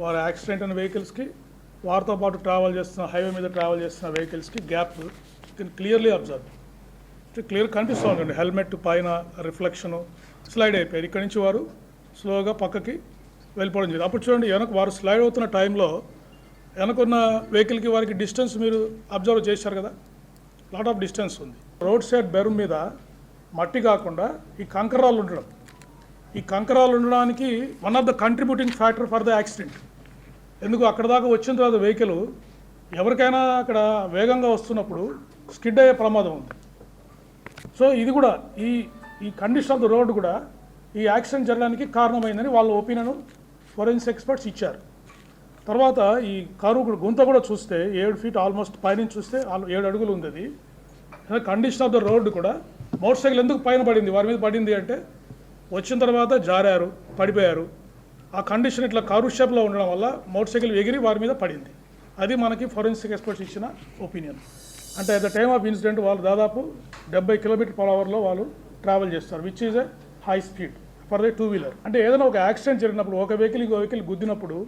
వారు యాక్సిడెంట్ అయిన వెహికల్స్కి వారితో పాటు ట్రావెల్ చేస్తున్న హైవే మీద ట్రావెల్ చేస్తున్న వెహికల్స్కి gap can clearly observe. Clear కనిపిస్తూ ఉంటుంది హెల్మెట్ పైన రిఫ్లెక్షను స్లైడ్ అయిపోయారు ఇక్కడి నుంచి వారు స్లోగా పక్కకి వెళ్ళిపోవడం జరిగింది. అప్పుడు చూడండి వెనక వారు స్లైడ్ అవుతున్న టైంలో వెనకున్న వెహికల్కి వారికి డిస్టెన్స్ మీరు అబ్జర్వ్ చేశారు కదా? లాట్ ఆఫ్ డిస్టెన్స్ ఉంది. రోడ్ సైడ్ బెరూమ్ మీద మట్టి కాకుండా ఈ కంకరాలు ఉండడం. ఈ కంకరాలు ఉండడానికి one of the contributing factor for the accident. ఎందుకు అక్కడ దాకా వచ్చిన తర్వాత వెహికల్ ఎవరికైనా అక్కడ వేగంగా వస్తున్నప్పుడు స్కిడ్ అయ్యే ప్రమాదం ఉంది. సో ఇది కూడా ఈ ఈ కండిషన్ ఆఫ్ ద రోడ్ కూడా ఈ యాక్సిడెంట్ జరగడానికి కారణమైందని వాళ్ళ ఒపీనియన్ ఫోరెన్సిక్ ఎక్స్పర్ట్స్ ఇచ్చారు. తర్వాత ఈ కారు కూడా గుంత కూడా చూస్తే ఏడు ఫీట్ ఆల్మోస్ట్ పైనుంచి చూస్తే ఏడు అడుగులు ఉంది అది. కండిషన్ ఆఫ్ ద రోడ్ కూడా మోటార్ సైకిల్ ఎందుకు పైన పడింది? వారి మీద పడింది అంటే వచ్చిన తర్వాత జారారు పడిపోయారు. ఆ కండిషన్ ఇట్లా కారు షేప్లో ఉండడం వల్ల మోటార్ సైకిల్ ఎగిరి వారి మీద పడింది. అది మనకి ఫోరెన్సిక్ ఎక్స్పర్ట్స్ ఇచ్చిన ఒపీనియన్. అంటే at the time of incident వాళ్ళు దాదాపు డెబ్బై కిలోమీటర్ పర్ అవర్లో వాళ్ళు ట్రావెల్ చేస్తారు which is a high speed for the two wheeler అంటే ఏదైనా ఒక యాక్సిడెంట్ జరిగినప్పుడు ఒక వెహికల్ ఇంకో వెహికల్ గుద్దినప్పుడు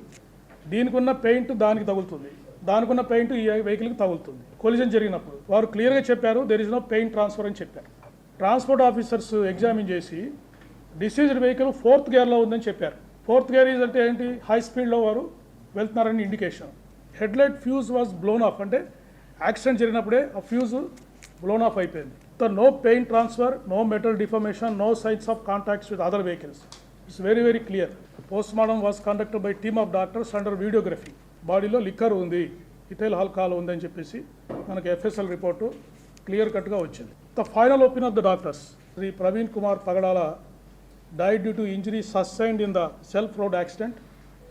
దీనికున్న పెయింట్ దానికి తగులుతుంది. దానికున్న పెయింట్ ఈ వెహికల్కి తగులుతుంది. కొలిజన్ జరిగినప్పుడు వారు క్లియర్గా చెప్పారు there is no paint transfer అని చెప్పారు. ట్రాన్స్పోర్ట్ ఆఫీసర్స్ ఎగ్జామిన్ చేసి డిసీజ్డ్ వెహికల్ ఫోర్త్ గేర్లో ఉందని చెప్పారు. ఫోర్త్ గేర్ అంటే ఏంటి? హై స్పీడ్లో వారు వెళ్తున్నారని indication headlight fuse was blown off అంటే యాక్సిడెంట్ జరిగినప్పుడే ఆ ఫ్యూజ్ బ్లోన్ ఆఫ్ అయిపోయింది. So no pain transfer no metal deformation no signs of contacts with other vehicles it's very very clear post mortem was conducted by team of doctors under videography బాడీలో liquor ఉంది ethyl alcohol ఉందని చెప్పేసి మనకి FSL report clear కట్గా వచ్చింది. The final opinion of the doctors Shri Praveen Kumar Pagadala died due to injuries sustained in the self-road accident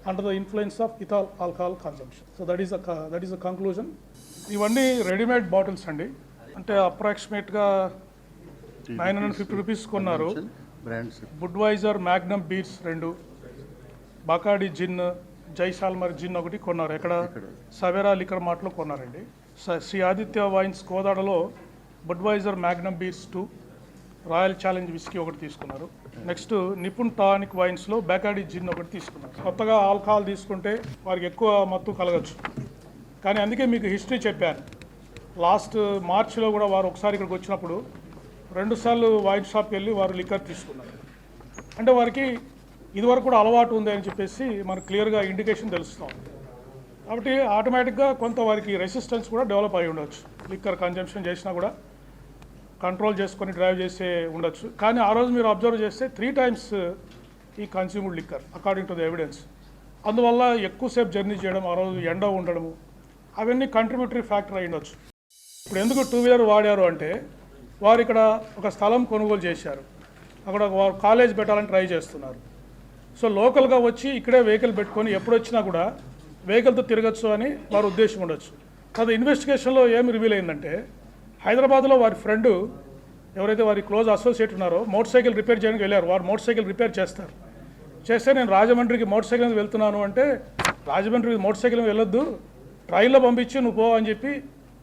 under the influence of ethyl alcohol consumption. So that is a, that is a conclusion. ఇవన్నీ readymade bottles అండి. అంటే అప్రాక్సిమేట్గా nine hundred fifty rupees కొన్నారు. బుడ్వైజర్ Magnum bears రెండు. బకాడి జిన్ జైసాల్మర్ జిన్ ఒకటి కొన్నారు. ఎక్కడ? Savera liquor మార్ట్లో కొన్నారండి. స- Shri Aditya wines కోదాడలో Budweiser Magnum beers two Royal Challenge whisky ఒకటి తీసుకున్నారు. నెక్స్ట్ నిపుణ్ టానిక్ వైన్స్లో బ్యాకాడి జిన్ ఒకటి తీసుకున్నారు. కొత్తగా ఆల్కహాల్ తీసుకుంటే వారికి ఎక్కువ మత్తు కలగచ్చు. కానీ అందుకే మీకు హిస్టరీ చెప్పాను. లాస్ట్ మార్చిలో కూడా వారు ఒకసారి ఇక్కడికి వచ్చినప్పుడు రెండుసార్లు వైన్ షాప్కి వెళ్ళి వారు లిక్కర్ తీసుకున్నారు. అంటే వారికి ఇదివరకు కూడా అలవాటు ఉంది అని చెప్పేసి మనకు క్లియర్గా ఇండికేషన్ తెలుస్తాం కాబట్టి ఆటోమేటిక్గా కొంత వారికి రెసిస్టెన్స్ కూడా డెవలప్ అయి ఉండొచ్చు. లిక్కర్ కన్జంప్షన్ చేసినా కూడా కంట్రోల్ చేసుకొని డ్రైవ్ చేసే ఉండొచ్చు. కానీ ఆ రోజు మీరు అబ్జర్వ్ చేస్తే త్రీ టైమ్స్ uh, ఈ consumed liquor according to the evidence అందువల్ల ఎక్కువసేపు జర్నీ చేయడం ఆ రోజు ఎండ ఉండడము అవన్నీ కంట్రిబ్యూటరీ ఫ్యాక్టర్ అయి ఉండొచ్చు. ఇప్పుడు ఎందుకు టూ వీలర్ వాడారు అంటే వారు ఇక్కడ ఒక స్థలం కొనుగోలు చేశారు. అక్కడ వారు కాలేజ్ పెట్టాలని ట్రై చేస్తున్నారు. సో లోకల్గా వచ్చి ఇక్కడే వెహికల్ పెట్టుకొని ఎప్పుడు వచ్చినా కూడా వెహికల్తో తిరగచ్చు అని వారి ఉద్దేశం ఉండొచ్చు. అది ఇన్వెస్టిగేషన్లో ఏమి రివీల్ అయిందంటే హైదరాబాద్లో వారి ఫ్రెండ్ ఎవరైతే వారి క్లోజ్ అసోసియేట్ ఉన్నారో మోటార్ సైకిల్ రిపేర్ చేయడానికి వెళ్ళారు. వారు మోటార్ సైకిల్ రిపేర్ చేస్తారు. చేస్తే నేను రాజమండ్రికి మోటార్ సైకిల్ మీద వెళ్తున్నాను అంటే రాజమండ్రికి మోటార్ సైకిల్ మీద వెళ్ళొద్దు. ట్రైన్లో పంపించి నువ్వు పో అని చెప్పి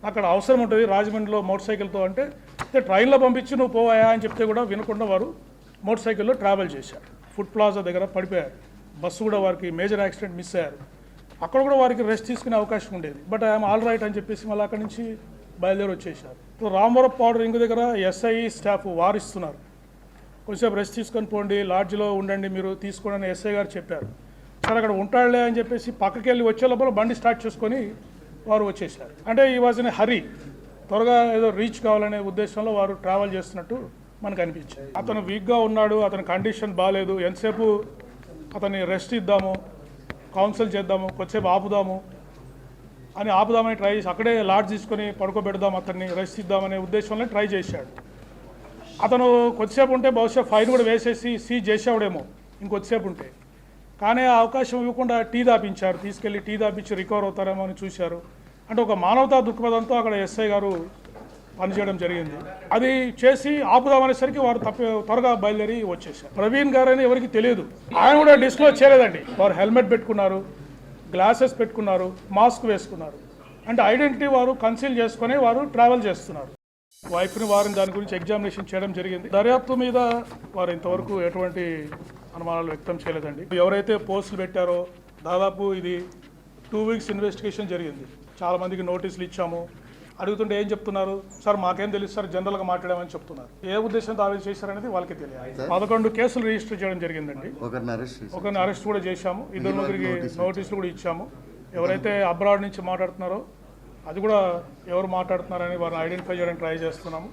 అక్కడ అవసరం ఉంటుంది రాజమండ్రిలో మోటార్ సైకిల్తో అంటే అయితే ట్రైన్లో పంపించి నువ్వు పోవాయా అని చెప్తే కూడా వినకుండా వారు మోటార్ సైకిల్లో ట్రావెల్ చేశారు. ఫుడ్ ప్లాజా దగ్గర పడిపోయారు. బస్సు కూడా వారికి మేజర్ యాక్సిడెంట్ మిస్ అయ్యారు. అక్కడ కూడా వారికి రెస్ట్ తీసుకునే అవకాశం ఉండేది. బట్ ఐఎమ్ ఆల్ రైట్ అని చెప్పేసి మళ్ళీ అక్కడి నుంచి బయలుదేరి వచ్చేసారు ఇప్పుడు రామవరం పౌడర్ రింగ్ దగ్గర ఎస్ఐ స్టాఫ్ వారిస్తున్నారు. కొంచెంసేపు రెస్ట్ తీసుకొని పోండి లాడ్జ్లో ఉండండి మీరు తీసుకోండి అని ఎస్ఐ గారు చెప్పారు. సరే అక్కడ ఉంటాడులే అని చెప్పేసి పక్కకి వెళ్ళి వచ్చే లోపల బండి స్టార్ట్ చేసుకొని వారు వచ్చేసారు అంటే ఈ వాజ్ ఇన్ హరీ త్వరగా ఏదో రీచ్ కావాలనే ఉద్దేశంలో వారు ట్రావెల్ చేస్తున్నట్టు మనకు అనిపించింది. అతను వీక్గా ఉన్నాడు అతని కండిషన్ బాగాలేదు ఎంతసేపు అతన్ని రెస్ట్ ఇద్దాము కౌన్సిల్ చేద్దాము కొద్దిసేపు ఆపుదాము అని ఆపుదామని ట్రై చేసి అక్కడే లాడ్జ్ తీసుకొని పడుకోబెడదాం అతన్ని రెస్ట్ ఇద్దామనే ఉద్దేశంలో ట్రై చేశాడు. అతను కొద్దిసేపు ఉంటే బహుశా ఫైన్ కూడా వేసేసి సీజ్ చేసేవాడేమో ఇంకొద్దిసేపు ఉంటే. కానీ ఆ అవకాశం ఇవ్వకుండా టీ దాపించారు తీసుకెళ్ళి టీ దాపించి రికవర్ అవుతారేమో అని చూశారు. అంటే ఒక మానవతా దృక్పథంతో అక్కడ ఎస్ఐ గారు పనిచేయడం జరిగింది. అది చేసి ఆపుదామనేసరికి వారు తప్ప త్వరగా బయలుదేరి వచ్చేసారు ప్రవీణ్ గారు అని ఎవరికి తెలియదు. ఆయన కూడా డిస్క్లోజ్ చేయలేదండి. వారు హెల్మెట్ పెట్టుకున్నారు. గ్లాసెస్ పెట్టుకున్నారు మాస్క్ వేసుకున్నారు. అంటే ఐడెంటిటీ వారు కన్సీల్ చేసుకొని వారు ట్రావెల్ చేస్తున్నారు. వైఫ్ని వారిని దాని గురించి ఎగ్జామినేషన్ చేయడం జరిగింది. దర్యాప్తు మీద వారు ఇంతవరకు ఎటువంటి అనుమానాలు వ్యక్తం చేయలేదండి. ఎవరైతే పోస్టులు పెట్టారో దాదాపు ఇది టూ వీక్స్ ఇన్వెస్టిగేషన్ జరిగింది. చాలామందికి నోటీసులు ఇచ్చాము. అడుగుతుంటే ఏం చెప్తున్నారు? సార్ మాకేం తెలుసు సార్ జనరల్గా మాట్లాడామని చెప్తున్నారు. ఏ ఉద్దేశంతో ఆవేశ చేశారనేది వాళ్ళకి తెలియాలి. పదకొండు కేసులు రిజిస్టర్ చేయడం జరిగిందండి. ఒకరిని అరెస్ట్ చేసి ఒకరిని అరెస్ట్ కూడా చేశాము. ఇద్దరు ముగ్గురికి నోటీసులు కూడా ఇచ్చాము. ఎవరైతే అబ్రాడ్ నుంచి మాట్లాడుతున్నారో అది కూడా ఎవరు మాట్లాడుతున్నారని వారిని ఐడెంటిఫై చేయడానికి ట్రై చేస్తున్నాము.